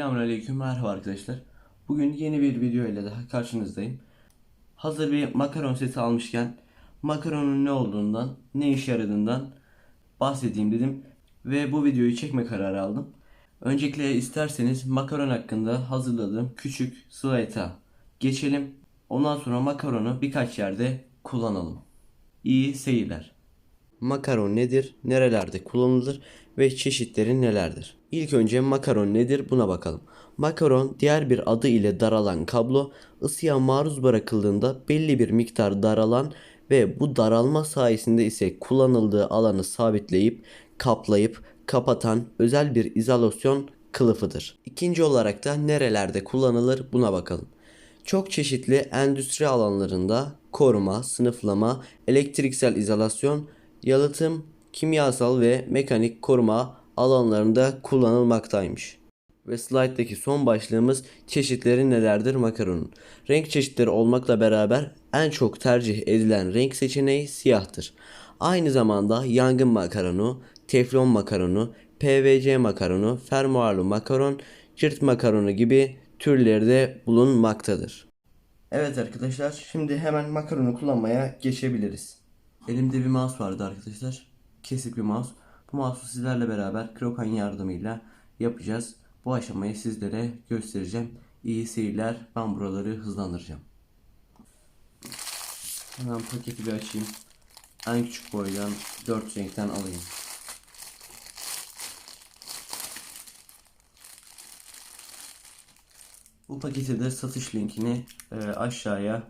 Selamünaleyküm merhaba arkadaşlar. Bugün yeni bir video ile daha karşınızdayım. Hazır bir makaron seti almışken makaronun ne olduğundan, ne işe yaradığından bahsedeyim dedim ve bu videoyu çekme kararı aldım. Öncelikle isterseniz makaron hakkında hazırladığım küçük slayta geçelim. Ondan sonra makaronu birkaç yerde kullanalım. İyi seyirler. Makaron nedir, nerelerde kullanılır ve çeşitleri nelerdir? İlk önce makaron nedir buna bakalım. Makaron diğer bir adı ile daralan kablo ısıya maruz bırakıldığında belli bir miktar daralan ve bu daralma sayesinde ise kullanıldığı alanı sabitleyip kaplayıp kapatan özel bir izolasyon kılıfıdır. İkinci olarak da nerelerde kullanılır buna bakalım. Çok çeşitli endüstri alanlarında koruma, sınıflama, elektriksel izolasyon, yalıtım, kimyasal ve mekanik koruma alanlarında kullanılmaktaymış. Ve slayttaki son başlığımız çeşitleri nelerdir makaronun. Renk çeşitleri olmakla beraber en çok tercih edilen renk seçeneği siyahtır. Aynı zamanda yangın makaronu, teflon makaronu, PVC makaronu, fermuarlı makaron, cırt makaronu gibi türleri de bulunmaktadır. Evet arkadaşlar şimdi hemen makaronu kullanmaya geçebiliriz. Elimde bir mouse vardı arkadaşlar. Kesik bir mouse. Bu mouse'u sizlerle beraber krokan yardımıyla yapacağız. Bu aşamayı sizlere göstereceğim. İyi seyirler. Ben buraları hızlandıracağım. Hemen paketi bir açayım. En küçük boydan 4 renkten alayım. Bu paketi de satış linkini e, aşağıya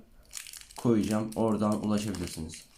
koyacağım. Oradan ulaşabilirsiniz.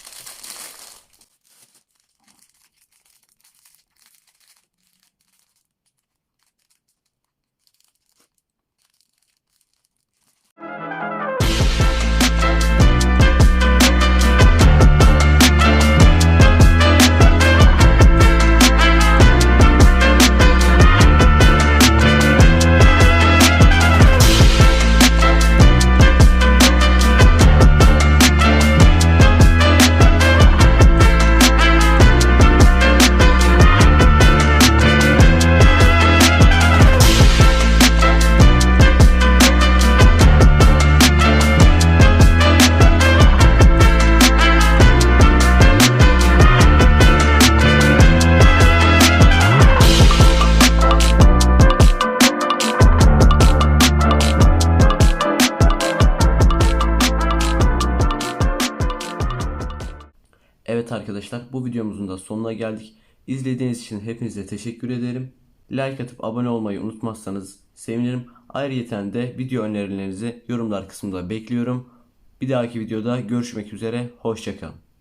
Evet arkadaşlar bu videomuzun da sonuna geldik. İzlediğiniz için hepinize teşekkür ederim. Like atıp abone olmayı unutmazsanız sevinirim. Ayrıca de video önerilerinizi yorumlar kısmında bekliyorum. Bir dahaki videoda görüşmek üzere. Hoşçakalın.